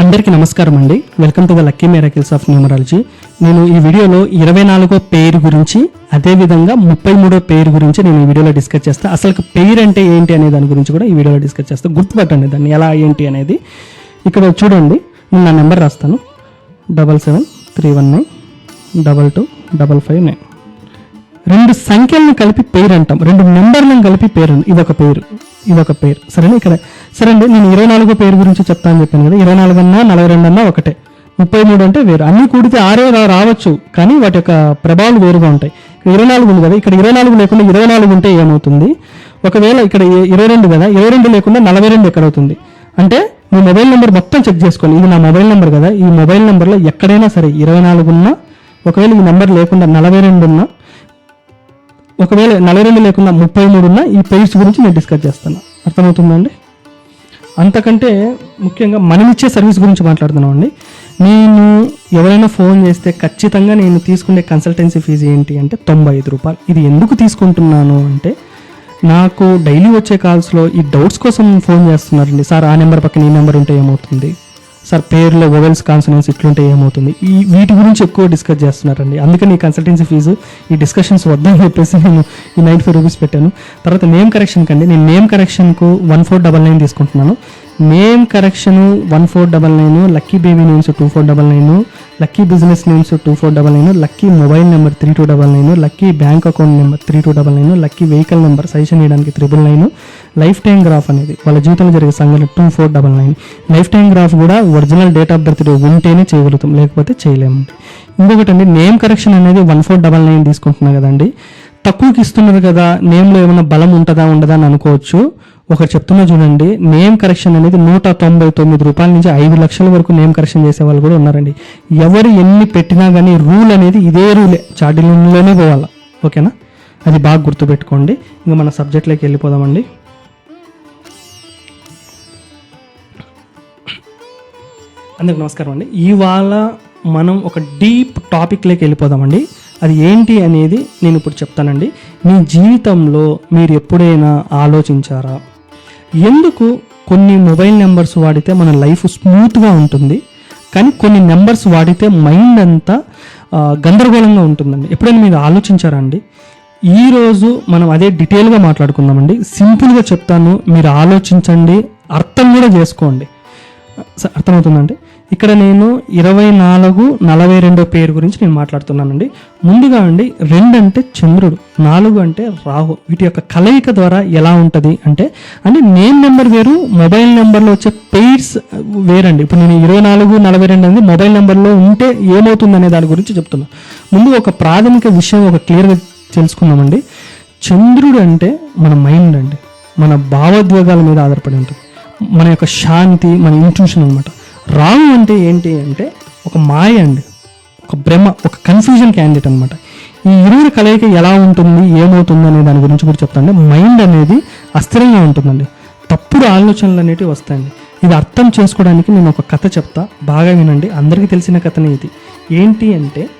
అందరికీ నమస్కారం అండి. Welcome to the lucky miracles of numerology నేను ఈ వీడియోలో ఇరవై నాలుగో పేరు గురించి అదేవిధంగా ముప్పై మూడో పేరు గురించి నేను ఈ వీడియోలో డిస్కస్ చేస్తాను అసలు పేరు అంటే ఏంటి అనే దాని గురించి కూడా ఈ వీడియోలో డిస్కస్ చేస్తాను గుర్తుపట్టండి దాన్ని ఎలా ఏంటి అనేది. ఇక్కడ చూడండి నేను నా నెంబర్ రాస్తాను. Double seven three one nine double two double five nine రెండు సంఖ్యలను కలిపి పేరు అంటాం. రెండు నెంబర్లను కలిపి పేరు ఇది ఒక పేరు ఇది ఒక పేరు. సరేనా? ఇక్కడ సరే అండి నేను ఇరవై నాలుగో పేరు గురించి చెప్తాను చెప్పాను కదా ఇరవై నాలుగు అన్నా నలభై రెండు అన్నా ఒకటే. ముప్పై మూడు అంటే వేరు. అన్ని కూడితే ఆరే రావచ్చు కానీ వాటి యొక్క ప్రభావాలు వేరుగా ఉంటాయి. ఇక్కడ ఇరవై నాలుగు ఉంది కదా ఇక్కడ ఇరవై నాలుగు లేకుండా ఇరవై నాలుగు ఉంటే ఏమవుతుంది? ఒకవేళ ఇక్కడ ఇరవై రెండు కదా ఇరవై రెండు లేకుండా నలభై రెండు ఎక్కడ అవుతుంది అంటే మీ మొబైల్ నెంబర్ మొత్తం చెక్ చేసుకోండి ఇది నా మొబైల్ నెంబర్ కదా ఈ మొబైల్ నెంబర్లో ఎక్కడైనా సరే ఇరవై నాలుగు ఉన్నా ఒకవేళ ఈ నెంబర్ లేకుండా నలభై రెండు ఉన్నా ఒకవేళ నలభై రెండు లేకుండా ముప్పై మూడు ఉన్నా ఈ పెయిర్స్ గురించి నేను డిస్కస్ చేస్తాను. అర్థమవుతుందా అండి? అంతకంటే ముఖ్యంగా మనమిచ్చే సర్వీస్ గురించి మాట్లాడుతున్నాం అండి నేను ఎవరైనా ఫోన్ చేస్తే ఖచ్చితంగా నేను తీసుకునే కన్సల్టెన్సీ ఫీజు ఏంటి అంటే తొంభై ఐదు రూపాయలు. ఇది ఎందుకు తీసుకుంటున్నాను అంటే నాకు డైలీ వచ్చే కాల్స్లో ఈ డౌట్స్ కోసం ఫోన్ చేస్తున్నారండి. సార్ ఆ నెంబర్ పక్కన ఈ నెంబర్ ఉంటే ఏమవుతుంది? సార్ పేర్లో వొవెల్స్ కాన్సనెన్స్ ఇట్లుంటే ఏమవుతుంది? ఈ వీటి గురించి ఎక్కువ డిస్కస్ చేస్తున్నారండి. అందుకని ఈ కన్సల్టెన్సీ ఫీజు ఈ డిస్కషన్స్ వద్దని చెప్పేసి నేను ఈ నైంటీ ఫైవ్ రూపీస్ పెట్టాను. తర్వాత నేమ్ కరెక్షన్ కండి. నేను నేమ్ కరెక్షన్కు వన్ ఫోర్ డబల్ నైన్ తీసుకుంటున్నాను. Name correction one four double nine lucky baby names two four double nine lucky business names two four double nine lucky mobile number three two double nine lucky bank account number three two double nine lucky vehicle number suggestion చేయడానికి triple nine life time graph అనేది వాళ్ళ జీవితంలో జరిగే సంఘటన two four double nine life time graph కూడా original date of birth ఉంటేనే చేయగలుగుతాం లేకపోతే చేయలేమండి ఇంకొకటి అండి నేమ్ కరెక్షన్ అనేది వన్ ఫోర్ డబల్ నైన్ తీసుకుంటున్నా కదండి. తక్కువకి ఇస్తున్నారు కదా నేమ్లో ఏమైనా బలం ఉంటుందా ఉండదా అని అనుకోవచ్చు. ఒకరు చెప్తున్నా చూడండి నేమ్ కరెక్షన్ అనేది నూట తొంభై తొమ్మిది రూపాయల నుంచి ఐదు లక్షల వరకు నేమ్ కరెక్షన్ చేసే వాళ్ళు కూడా ఉన్నారండి. ఎవరు ఎన్ని పెట్టినా కానీ రూల్ అనేది ఇదే రూలే చాటిలోనే పోవాలా. ఓకేనా? అది బాగా గుర్తుపెట్టుకోండి. ఇంకా మన సబ్జెక్ట్లోకి వెళ్ళిపోదామండి. అందరికి నమస్కారం అండి. ఇవాళ మనం ఒక డీప్ టాపిక్లోకి వెళ్ళిపోదామండి. అది ఏంటి అనేది నేను ఇప్పుడు చెప్తానండి. మీ జీవితంలో మీరు ఎప్పుడైనా ఆలోచించారా? ఎందుకు కొన్ని మొబైల్ నెంబర్స్ వాడితే మన లైఫ్ స్మూత్గా ఉంటుంది? కానీ కొన్ని నెంబర్స్ వాడితే మైండ్ అంతా గందరగోళంగా ఉంటుందండి. ఎప్పుడైనా మీరు ఆలోచించారా అండి? ఈరోజు మనం అదే డీటెయిల్గా మాట్లాడుకుందామండి. సింపుల్గా చెప్తాను మీరు ఆలోచించండి అర్థం కూడా చేసుకోండి. అర్థమవుతుందండి ఇక్కడ నేను ఇరవై నాలుగు నలభై రెండో పేరు గురించి నేను మాట్లాడుతున్నానండి. ముందుగా అండి రెండు అంటే చంద్రుడు నాలుగు అంటే రాహు. వీటి యొక్క కలయిక ద్వారా ఎలా ఉంటుంది అంటే అంటే నేమ్ నెంబర్ వేరు మొబైల్ నెంబర్లో వచ్చే పెయిర్స్ వేరండి. ఇప్పుడు నేను ఇరవై నాలుగు నలభై రెండు అనేది మొబైల్ నెంబర్లో ఉంటే ఏమవుతుంది అనే దాని గురించి చెప్తున్నా. ముందు ఒక ప్రాథమిక విషయం ఒక క్లియర్గా తెలుసుకుందామండి. చంద్రుడు అంటే మన మైండ్ అండి. మన భావోద్వేగాల మీద ఆధారపడి ఉంటుంది. మన యొక్క శాంతి మన ఇంట్యూషన్ అనమాట రాంగ్ అంటే ఏంటి అంటే ఒక మాయ అండి. ఒక భ్రమ ఒక కన్ఫ్యూజన్ క్యాండిడేట్ అనమాట ఈ ఇరువురి కలయిక ఎలా ఉంటుంది ఏమవుతుంది అనే దాని గురించి కూడా చెప్తాను మైండ్ అనేది అస్థిరంగా ఉంటుందండి. తప్పుడు ఆలోచనలు అనేటివి వస్తాయండి. ఇది అర్థం చేసుకోవడానికి నేను ఒక కథ చెప్తా. బాగా వినండి. అందరికీ తెలిసిన కథనే ఇది. ఏంటి అంటే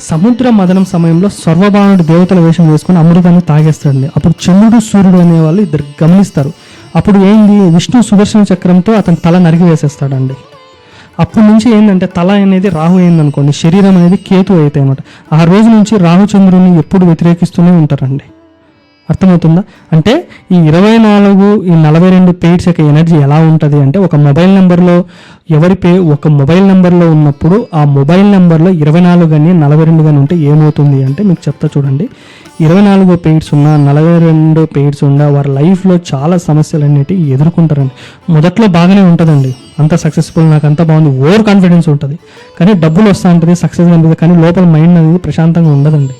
సముద్ర మదనం సమయంలో సర్వభానుడు దేవతల వేషం వేసుకొని అమృతాన్ని తాగేస్తాడండి. అప్పుడు చంద్రుడు సూర్యుడు అనేవాళ్ళు ఇద్దరు గమనిస్తారు. అప్పుడు ఏంది? విష్ణు సుదర్శన చక్రంతో అతని తల నరిగి వేసేస్తాడండి. అప్పటి నుంచి ఏంటంటే తల అనేది రాహు అయిందనుకోండి శరీరం అనేది కేతు అవుతాయి అనమాట ఆ రోజు నుంచి రాహుచంద్రుని ఎప్పుడు వ్యతిరేకిస్తూనే ఉంటారండి. అర్థమవుతుందా? అంటే ఈ ఇరవై నాలుగు ఈ నలభై రెండు పెయిడ్స్ యొక్క ఎనర్జీ ఎలా ఉంటుంది అంటే ఒక మొబైల్ నెంబర్లో ఎవరి పే ఒక మొబైల్ నెంబర్లో ఉన్నప్పుడు ఆ మొబైల్ నెంబర్లో ఇరవై నాలుగు కానీ నలభై రెండు కానీ ఉంటే ఏమవుతుంది అంటే మీకు చెప్తా చూడండి. ఇరవై నాలుగు పెయిడ్స్ ఉన్నా నలభై రెండు పెయిడ్స్ ఉన్నా వారి లైఫ్లో చాలా సమస్యలు అనేటివి ఎదుర్కొంటారండి. మొదట్లో బాగానే ఉంటుందండి. అంత సక్సెస్ఫుల్ నాకు అంత బాగుంది ఓవర్ కాన్ఫిడెన్స్ ఉంటుంది. కానీ డబ్బులు వస్తూ ఉంటుంది సక్సెస్ ఉంటుంది కానీ లోపల మైండ్ అనేది ప్రశాంతంగా ఉండదండి.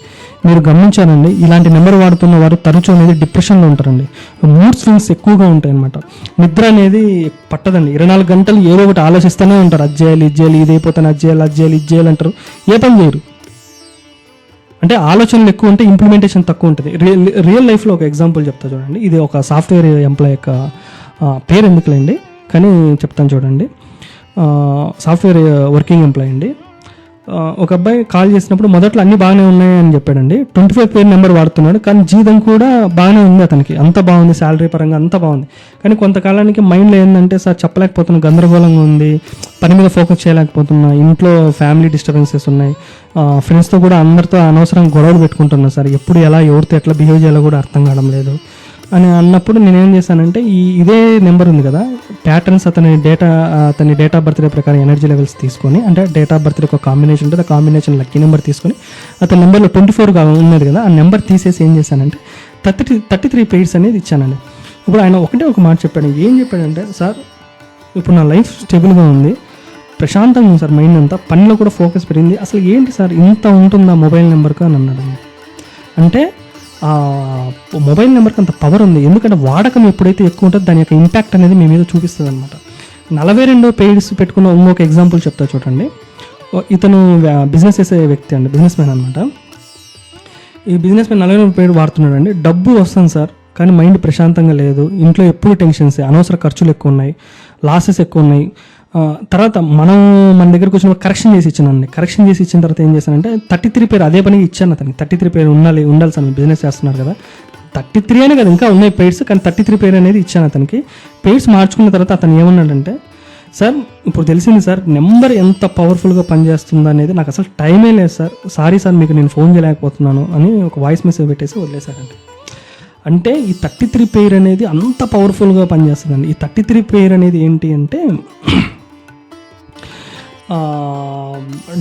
మీరు గమనించారండి ఇలాంటి నెంబర్ వాడుతున్న వారు తరచూ అనేది డిప్రెషన్లో ఉంటారండి. మూడ్ స్వింగ్స్ ఎక్కువగా ఉంటాయి అనమాట నిద్ర అనేది పట్టదండి. ఇరవై నాలుగు గంటలు ఏదో ఒకటి ఆలోచిస్తూనే ఉంటారు. అది చేయాలి ఇది చేయాలి ఇది అయిపోతాను అది చేయాలి అది చేయాలి ఇది చేయాలి అంటారు. ఏ పని చేయరు. అంటే ఆలోచనలు ఎక్కువ ఉంటే ఇంప్లిమెంటేషన్ తక్కువ ఉంటుంది. రియల్ రియల్ లైఫ్లో ఒక ఎగ్జాంపుల్ చెప్తా చూడండి. ఇది ఒక సాఫ్ట్వేర్ ఎంప్లాయ్ యొక్క పేరు ఎందుకులేండి? కానీ చెప్తాను చూడండి. సాఫ్ట్వేర్ వర్కింగ్ ఎంప్లాయ్ అండి. ఒక అబ్బాయి కాల్ చేసినప్పుడు మొదట్లో అన్ని బాగానే ఉన్నాయి అని చెప్పాడండి. ట్వంటీ ఫైవ్ పేరు నెంబర్ వాడుతున్నాడు. కానీ జీతం కూడా బాగానే ఉంది అతనికి. అంత బాగుంది శాలరీ పరంగా అంత బాగుంది. కానీ కొంతకాలానికి మైండ్లో ఏంటంటే సార్ చెప్పలేకపోతున్నా గందరగోళంగా ఉంది. పని మీద ఫోకస్ చేయలేకపోతున్నా. ఇంట్లో ఫ్యామిలీ డిస్టర్బెన్సెస్ ఉన్నాయి. ఫ్రెండ్స్తో కూడా అందరితో అనవసరం గొడవలు పెట్టుకుంటున్నా సార్. ఎప్పుడు ఎలా ఎవరితో ఎట్లా బిహేవ్ చేయాలో కూడా అర్థం కావడం లేదు. అని అన్నప్పుడు నేనేం చేశానంటే ఈ ఇదే నెంబర్ ఉంది కదా ప్యాటర్న్స్ అతని డేటా అతని డేట్ ఆఫ్ బర్త్డే ప్రకారం ఎనర్జీ లెవెల్స్ తీసుకొని అంటే డేట్ ఆఫ్ బర్త్డే ఒక కాంబినేషన్ ఉంటుంది ఆ కాంబినేషన్ లక్కీ నెంబర్ తీసుకొని అతని నెంబర్లో ట్వంటీ ఫోర్గా ఉన్నది కదా ఆ నెంబర్ తీసేసి ఏం చేశానంటే థర్టీ థర్టీ త్రీ పెయిడ్స్ అనేది ఇచ్చానండి. ఇప్పుడు ఆయన ఒకటే ఒక మాట చెప్పాడు ఏం చెప్పాడంటే సార్ ఇప్పుడు నా లైఫ్ స్టేబుల్గా ఉంది ప్రశాంతంగా ఉంది సార్ మైండ్ అంతా పనిలో కూడా ఫోకస్ పెరిగింది అసలు ఏంటి సార్ ఇంత ఉంటుందా మొబైల్ నెంబర్కు అని అన్నాడు అంటే మొబైల్ నెంబర్కి అంత పవర్ ఉంది. ఎందుకంటే వాడకం ఎప్పుడైతే ఎక్కువ ఉంటుందో దాని యొక్క ఇంపాక్ట్ అనేది మీ మీద చూపిస్తుంది అనమాట నలభై రెండో పేడ్స్ పెట్టుకున్న ఇంకొక ఎగ్జాంపుల్ చెప్తా చూడండి. ఇతను బిజినెస్ చేసే వ్యక్తి అండి బిజినెస్ మ్యాన్ అనమాట ఈ బిజినెస్ మ్యాన్ నలభై రెండు పేరు వాడుతున్నాడు అండి డబ్బు వస్తుంది సార్ కానీ మైండ్ ప్రశాంతంగా లేదు. ఇంట్లో ఎప్పుడు టెన్షన్స్ అనవసర ఖర్చులు ఎక్కువ ఉన్నాయి లాసెస్ ఎక్కువ ఉన్నాయి. తర్వాత మనం మన దగ్గరకు వచ్చినప్పుడు కరెక్షన్ చేసి ఇచ్చానండి కరెక్షన్ చేసి ఇచ్చిన తర్వాత ఏం చేశానంటే థర్టీ త్రీ పేరు అదే పనికి ఇచ్చాను అతనికి. థర్టీ త్రీ పేరు ఉండాలి ఉండాలి సార్ బిజినెస్ చేస్తున్నారు కదా. థర్టీ త్రీ అనే కదా ఇంకా ఉన్నాయి పెయిడ్స్ కానీ థర్టీ త్రీ పేరు అనేది ఇచ్చాను అతనికి. పెయిడ్స్ మార్చుకున్న తర్వాత అతను ఏమన్నాడంటే సార్ ఇప్పుడు తెలిసింది సార్ నెంబర్ ఎంత పవర్ఫుల్గా పనిచేస్తుందో అనేది నాకు అసలు టైమే లేదు సార్. సారీ సార్ మీకు నేను ఫోన్ చేయలేకపోతున్నాను అని ఒక వాయిస్ మెసేజ్ పెట్టేసి వదిలేశారండి అంటే ఈ థర్టీ త్రీ పేర్ అనేది అంత పవర్ఫుల్గా పనిచేస్తుందండి. ఈ థర్టీ త్రీ పేర్ అనేది ఏంటి అంటే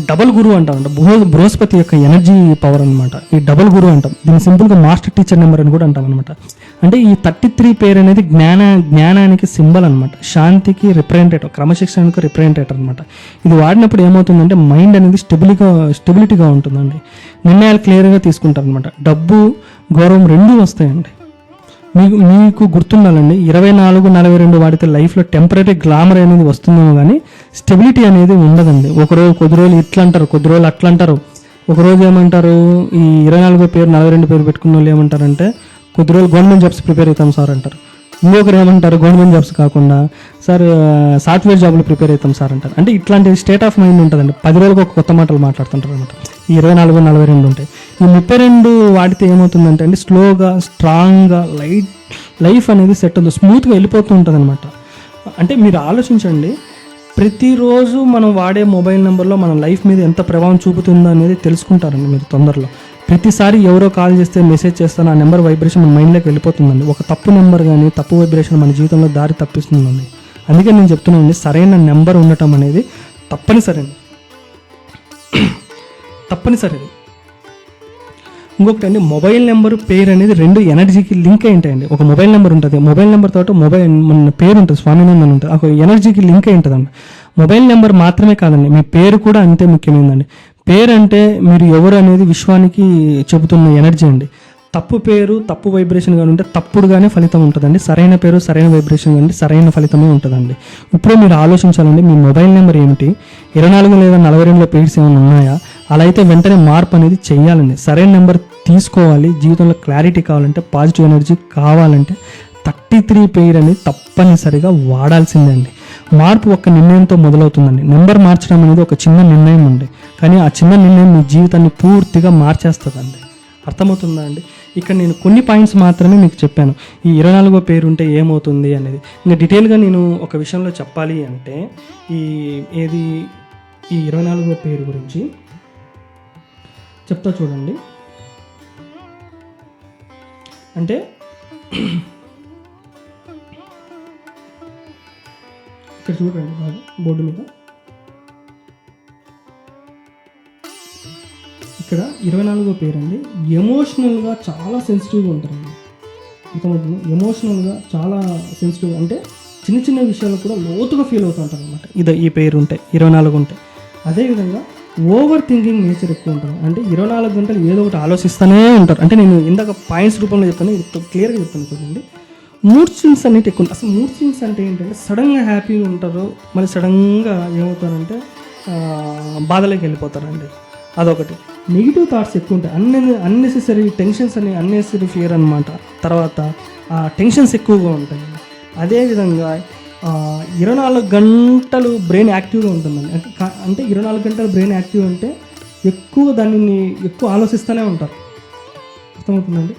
డబల్ గురువు అంటాం. అంటే బృహ బృహస్పతి యొక్క ఎనర్జీ పవర్ అనమాట ఈ డబల్ గురువు అంటాం. దీన్ని సింపుల్గా మాస్టర్ టీచర్ నెంబర్ అని కూడా అంటాం అనమాట అంటే ఈ థర్టీ త్రీ పేరు అనేది జ్ఞాన జ్ఞానానికి సింబల్ అనమాట శాంతికి రిప్రజెంటేటర్ క్రమశిక్షణకు రిప్రజెంటేటర్ అనమాట ఇది వాడినప్పుడు ఏమవుతుందంటే మైండ్ అనేది స్టెబిలిగా స్టెబిలిటీగా ఉంటుందండి. నిర్ణయాలు క్లియర్గా తీసుకుంటారు అనమాట డబ్బు గౌరవం రెండూ వస్తాయండి. మీకు మీకు గుర్తుండాలండి ఇరవై నాలుగు నలభై రెండు వాడితే లైఫ్లో టెంపరీ గ్లామర్ అనేది వస్తుందేమో కానీ స్టెబిలిటీ అనేది ఉండదండి. ఒక రోజు కొద్ది రోజులు ఇట్లా అంటారు కొద్ది రోజులు అట్లా అంటారు ఒక రోజు ఏమంటారు ఈ ఇరవై నాలుగో పేరు నలభై రెండు పేరు పెట్టుకున్న వాళ్ళు ఏమంటారంటే కొద్ది రోజులు గవర్నమెంట్ జాబ్స్ ప్రిపేర్ అవుతాం సార్ అంటారు. ఇంకొకరు ఏమంటారు? గవర్నమెంట్ జాబ్స్ కాకుండా సార్ సాఫ్ట్వేర్ జాబ్లు ప్రిపేర్ అవుతాం సార్ అంటారు. అంటే ఇట్లాంటి స్టేట్ ఆఫ్ మైండ్ ఉంటుందండి. పది రోజులకు ఒక కొత్త మాటలు మాట్లాడుతుంటారు అనమాట. ఈ ఇరవై నాలుగు నలభై రెండు ఉంటాయి. ఈ ముప్పై రెండు వాడితే ఏమవుతుందంటే అండి స్లోగా స్ట్రాంగ్గా లైట్ లైఫ్ అనేది సెట్ అవుతుంది. స్మూత్గా వెళ్ళిపోతూ ఉంటుంది అనమాట అంటే మీరు ఆలోచించండి ప్రతిరోజు మనం వాడే మొబైల్ నెంబర్లో మన లైఫ్ మీద ఎంత ప్రభావం చూపుతుందో అనేది తెలుసుకుంటారండి మీరు తొందరలో. ప్రతిసారి ఎవరో కాల్ చేస్తే మెసేజ్ చేస్తాను ఆ నెంబర్ వైబ్రేషన్ మన మైండ్లోకి వెళ్ళిపోతుందండి. ఒక తప్పు నెంబర్ కానీ తప్పు వైబ్రేషన్ మన జీవితంలో దారి తప్పిస్తుందండి. అందుకే నేను చెప్తున్నానండి సరైన నెంబర్ ఉండటం అనేది తప్పనిసరి అండి తప్పనిసరి ఇంకొకటి అండి మొబైల్ నెంబర్ పేరు అనేది రెండు ఎనర్జీకి లింక్ అయి ఉంటాయండి. ఒక మొబైల్ నెంబర్ ఉంటుంది మొబైల్ నెంబర్ తోట మొబైల్ మన పేరు ఉంటుంది స్వామినందన్ ఉంటుంది ఒక ఎనర్జీకి లింక్ అయి ఉంటుందండి. మొబైల్ నెంబర్ మాత్రమే కాదండి మీ పేరు కూడా అంతే ముఖ్యమైనదండి పేరు అంటే మీరు ఎవరు అనేది విశ్వానికి చెబుతున్న ఎనర్జీ అండి. తప్పు పేరు తప్పు వైబ్రేషన్ కానీ ఉంటే తప్పుడుగానే ఫలితం ఉంటుందండి. సరైన పేరు సరైన వైబ్రేషన్ కానీ సరైన ఫలితమే ఉంటుందండి. ఇప్పుడు మీరు ఆలోచించాలండి మీ మొబైల్ నెంబర్ ఏమిటి? ఇరవై నాలుగు లేదా నలభై రెండులో పేర్స్ ఏమైనా ఉన్నాయా? అలా అయితే వెంటనే మార్పు అనేది చేయాలండి. సరైన నెంబర్ తీసుకోవాలి జీవితంలో క్లారిటీ కావాలంటే పాజిటివ్ ఎనర్జీ కావాలంటే థర్టీ త్రీ పేర్ అనేది తప్పనిసరిగా వాడాల్సిందే అండి. మార్పు ఒక్క నిర్ణయంతో మొదలవుతుందండి. నెంబర్ మార్చడం అనేది ఒక చిన్న నిర్ణయం ఉంది కానీ ఆ చిన్న నిర్ణయం మీ జీవితాన్ని పూర్తిగా మార్చేస్తుందండి. అర్థమవుతుందా అండి? ఇక్కడ నేను కొన్ని పాయింట్స్ మాత్రమే మీకు చెప్పాను. ఈ ఇరవై నాలుగో పేరు ఉంటే ఏమవుతుంది అనేది. ఇంకా డీటెయిల్గా నేను ఒక విషయంలో చెప్పాలి అంటే ఈ ఏది ఈ ఇరవై నాలుగో పేరు గురించి చెప్తా చూడండి. అంటే చూడండి బాగా బోర్డు మీద. ఇక్కడ ఇరవై నాలుగో పేరు అండి ఎమోషనల్గా చాలా సెన్సిటివ్గా ఉంటారండి. ఇతను ఎమోషనల్గా చాలా సెన్సిటివ్ అంటే చిన్న చిన్న విషయాలు కూడా లోతుగా ఫీల్ అవుతూ ఉంటారు అనమాట ఇది ఈ పేరు ఉంటాయి ఇరవై నాలుగు ఉంటాయి అదేవిధంగా ఓవర్ థింకింగ్ నేచర్ ఎక్కువ ఉంటుంది. అంటే ఇరవై నాలుగు గంటలు ఏదో ఒకటి ఆలోచిస్తూనే ఉంటారు. అంటే నేను ఇందాక పాయింట్స్ రూపంలో చెప్తాను ఇది క్లియర్గా చెప్తాను చూడండి. మూడ్ స్వింగ్స్ అనేవి ఎక్కువ అసలు మూడ్ స్వింగ్స్ అంటే ఏంటంటే సడన్గా హ్యాపీగా ఉంటారు మళ్ళీ సడన్గా ఏమవుతారంటే బాధలోకి వెళ్ళిపోతారండి. అదొకటి. నెగిటివ్ థాట్స్ ఎక్కువ ఉంటాయి. అన్ని అన్నెసెసరీ టెన్షన్స్ అని అన్నెసరీ ఫియర్ అనమాట తర్వాత ఆ టెన్షన్స్ ఎక్కువగా ఉంటాయి. అదేవిధంగా ఇరవై నాలుగు గంటలు బ్రెయిన్ యాక్టివ్గా ఉంటుందండి. అంటే అంటే ఇరవై నాలుగు గంటలు బ్రెయిన్ యాక్టివ్ అంటే ఎక్కువ దానిని ఎక్కువ ఆలోచిస్తూనే ఉంటారు. అర్థమవుతుందండి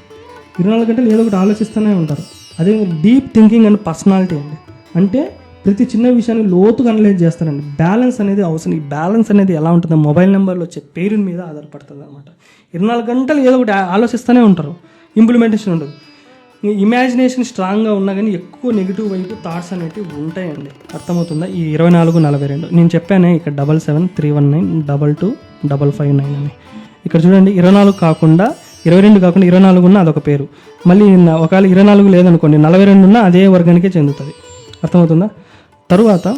ఇరవై నాలుగు గంటలు ఏదో ఒకటి ఆలోచిస్తూనే ఉంటారు. అదే డీప్ థింకింగ్ అండ్ పర్సనాలిటీ అండి. అంటే ప్రతి చిన్న విషయాన్ని లోతుగా అనలైజ్ చేస్తారండి. బ్యాలెన్స్ అనేది అవసరం. ఈ బ్యాలెన్స్ అనేది ఎలా ఉంటుందో మొబైల్ నెంబర్లో వచ్చే పేరు మీద ఆధారపడుతుంది అనమాట ఇరవై నాలుగు గంటలు ఏదో ఒకటి ఆలోచిస్తూనే ఉంటారు. ఇంప్లిమెంటేషన్ ఉండదు. ఇమాజినేషన్ స్ట్రాంగ్గా ఉన్నా కానీ ఎక్కువ నెగిటివ్ వైపు థాట్స్ అనేవి ఉంటాయండి. అర్థమవుతుందా? ఈ ఇరవై నాలుగు నలభై రెండు. నేను చెప్పానే ఇక్కడ double seven three one nine double two double five nine అని. ఇక్కడ చూడండి ఇరవై నాలుగు కాకుండా ఇరవై రెండు కాకుండా ఇరవై నాలుగు ఉన్న అదొక పేరు. మళ్ళీ ఒకవేళ ఇరవై నాలుగు లేదనుకోండి నలభై రెండు ఉన్న అదే వర్గానికే చెందుతుంది. అర్థమవుతుందా? తరువాత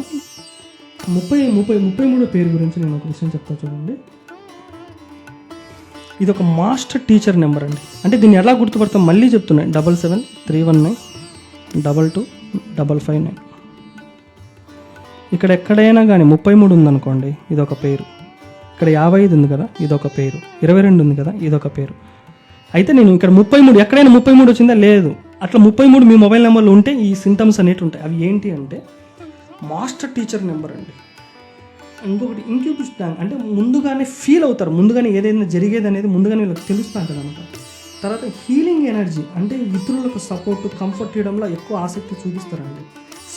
ముప్పై ముప్పై ముప్పై మూడో పేరు గురించి నేను ఒక విషయం చెప్తా చూడండి. ఇది ఒక మాస్టర్ టీచర్ నెంబర్ అండి. అంటే దీన్ని ఎలా గుర్తుపడతాం? మళ్ళీ చెప్తున్నాయి double seven three one nine double two double five nine. ఇక్కడ ఎక్కడైనా కానీ ముప్పై మూడు ఉందనుకోండి ఇది ఒక పేరు. ఇక్కడ యాభై ఐదు ఉంది కదా ఇది ఒక పేరు. ఇరవై రెండు ఉంది కదా ఇది ఒక పేరు. అయితే నేను ఇక్కడ ముప్పై మూడు ఎక్కడైనా ముప్పై మూడు వచ్చిందా? లేదు. అట్లా ముప్పై మూడు మీ మొబైల్ నెంబర్లు ఉంటే ఈ సింటమ్స్ అనేవి ఉంటాయి. అవి ఏంటి అంటే మాస్టర్ టీచర్ నెంబర్ అండి. ఇంకొకటి ఇంక్యూబిస్తాను అంటే ముందుగానే ఫీల్ అవుతారు. ముందుగానే ఏదైనా జరిగేది అనేది ముందుగానే వీళ్ళకి తెలుస్తూ ఉంటుంది అనమాట తర్వాత హీలింగ్ ఎనర్జీ అంటే ఇతరులకు సపోర్ట్ కంఫర్ట్ ఇవ్వడంలో ఎక్కువ ఆసక్తి చూపిస్తారండి.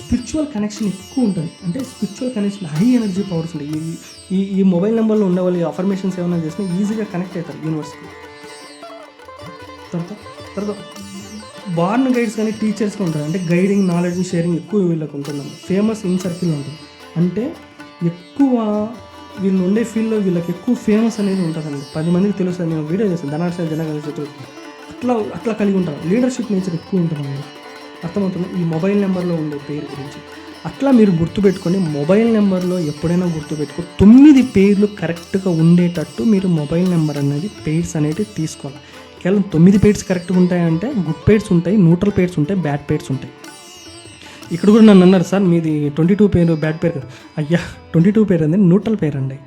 స్పిరిచువల్ కనెక్షన్ ఎక్కువ ఉంటుంది. అంటే spiritual connection high energy powers ఉంటాయి. ఈ- ఈ ఈ మొబైల్ నెంబర్లో ఉండే వాళ్ళు అఫర్మేషన్స్ ఏమైనా చేసినా ఈజీగా కనెక్ట్ అవుతారు యూనివర్స్కి తర్వాత తర్వాత బార్న్ గైడ్స్ కానీ టీచర్స్గా ఉంటారు. అంటే గైడింగ్ నాలెడ్జ్ షేరింగ్ ఎక్కువ వీళ్ళకి ఉంటుందండి ఫేమస్ ఇన్ సర్కిల్ ఉంటుంది. అంటే ఎక్కువ వీళ్ళు ఉండే ఫీల్డ్లో వీళ్ళకి ఎక్కువ ఫేమస్ అనేది ఉంటుందండి. పది మందికి తెలుస్తుంది నేను వీడియో చేస్తాను ధనాక్షణ జనగణ చేతులు అట్లా అట్లా కలిగి ఉంటారు. లీడర్షిప్ నేచర్ ఎక్కువ ఉంటుందండి అర్థమవుతుంది? ఈ మొబైల్ నెంబర్లో ఉండే పేరు గురించి. అట్లా మీరు గుర్తుపెట్టుకొని మొబైల్ నెంబర్లో ఎప్పుడైనా గుర్తుపెట్టుకో తొమ్మిది పేర్లు కరెక్ట్గా ఉండేటట్టు మీరు మొబైల్ నెంబర్ అనేది పేర్స్ అనేవి తీసుకోవాలి. కేవలం తొమ్మిది పేర్స్ కరెక్ట్గా ఉంటాయంటే గుడ్ పేర్స్ ఉంటాయి న్యూట్రల్ పేర్స్ ఉంటాయి బ్యాడ్ పేర్స్ ఉంటాయి. ఇక్కడ కూడా నన్ను అన్నారు సార్ మీది ట్వంటీ టూ పేరు బ్యాడ్ పేరు అయ్యా ట్వంటీ టూ పేరు అండి న్యూట్రల్ పేరు అండి.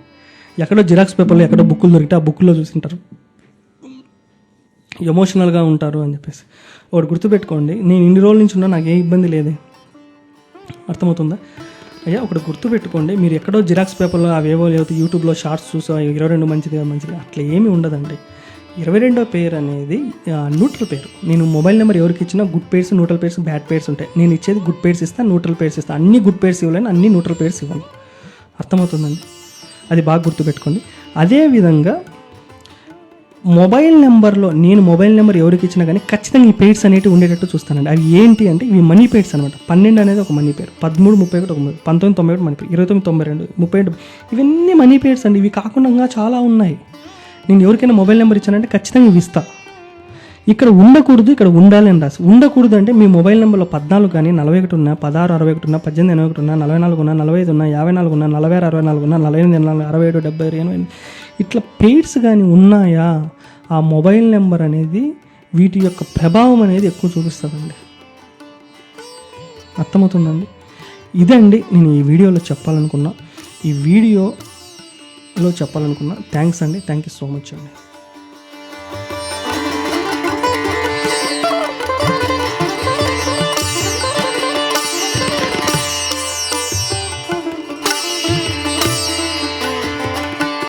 ఎక్కడో జిరాక్స్ పేపర్లో ఎక్కడో బుక్కులు దొరికితే ఆ బుక్కులో చూసింటారు. ఎమోషనల్గా ఉంటారు అని చెప్పేసి. ఒకటి గుర్తుపెట్టుకోండి నేను ఇన్ని రోజుల నుంచి ఉన్నా నాకు ఏ ఇబ్బంది లేదే. అర్థమవుతుందా? అయ్యా ఒకటి గుర్తుపెట్టుకోండి మీరు ఎక్కడో జిరాక్స్ పేపర్లో అవేవో లేకపోతే యూట్యూబ్లో షార్ట్స్ చూసా ఇరవై రెండు మంచిది మంచిది అట్లా ఏమీ ఉండదండి. ఇరవై రెండో పేరు అనేది న్యూట్రల్ పేరు. నేను మొబైల్ నెంబర్ ఎవరికి ఇచ్చినా good pairs neutral pairs bad pairs ఉంటాయి. నేను ఇచ్చేది గుడ్ పేర్స్ ఇస్తాను న్యూట్రల్ పేర్స్ ఇస్తాను అన్ని గుడ్ పేర్స్ ఇవ్వలేను అన్ని న్యూట్రల్ పేర్స్ ఇవ్వను. అర్థమవుతుందండి? అది బాగా గుర్తుపెట్టుకోండి. అదేవిధంగా మొబైల్ నెంబర్లో నేను మొబైల్ నెంబర్ ఎవరికి ఇచ్చినా కానీ ఖచ్చితంగా ఈ పేర్స్ అనేవి ఉండేటట్టు చూస్తానండి. అవి ఏంటి అంటే ఇవి మనీ పేర్స్ అనమాట పన్నెండు అనేది ఒక మనీ పేరు పదమూడు ముప్పై ఒకటి ఒక మనీ పంతొమ్మిది తొంభై ఒకటి మనీ పేరు ఇరవై తొమ్మిది తొంభై రెండు ముప్పై ఇవన్నీ మనీ పేర్స్ అండి. ఇవి కాకుండా చాలా ఉన్నాయి. నేను ఎవరికైనా మొబైల్ నెంబర్ ఇచ్చానంటే ఖచ్చితంగా ఇవి ఇస్తా ఇక్కడ ఉండకూడదు ఇక్కడ ఉండాలి అని రాసి. ఉండకూడదు అంటే మీ మొబైల్ నెంబర్లో పద్నాలుగు కానీ నలభై ఒకటి ఉన్నా పదహారు అరవై ఒకటి ఉన్నా పద్దెనిమిది ఎనభై ఒకటి ఉన్నా నలభై నాలుగు ఉన్నా నలభై ఐదు ఉన్నా యాభై నాలుగు ఉన్నా నలభై ఆరు అరవై నాలుగు ఉన్నా నలభై ఎనిమిది నాలుగు అరవై ఏడు డెబ్బై ఎనభై ఇట్లా పేర్స్ కానీ ఉన్నాయా? ఆ మొబైల్ నెంబర్ అనేది వీటి యొక్క ప్రభావం అనేది ఎక్కువ చూపిస్తుందండి. అర్థమవుతుందండి? ఇదండి నేను ఈ వీడియోలో చెప్పాలనుకున్నా. ఈ వీడియో లో చెప్పాలనుకున్నా. థ్యాంక్స్ అండి. థ్యాంక్ యూ సో మచ్ అండి.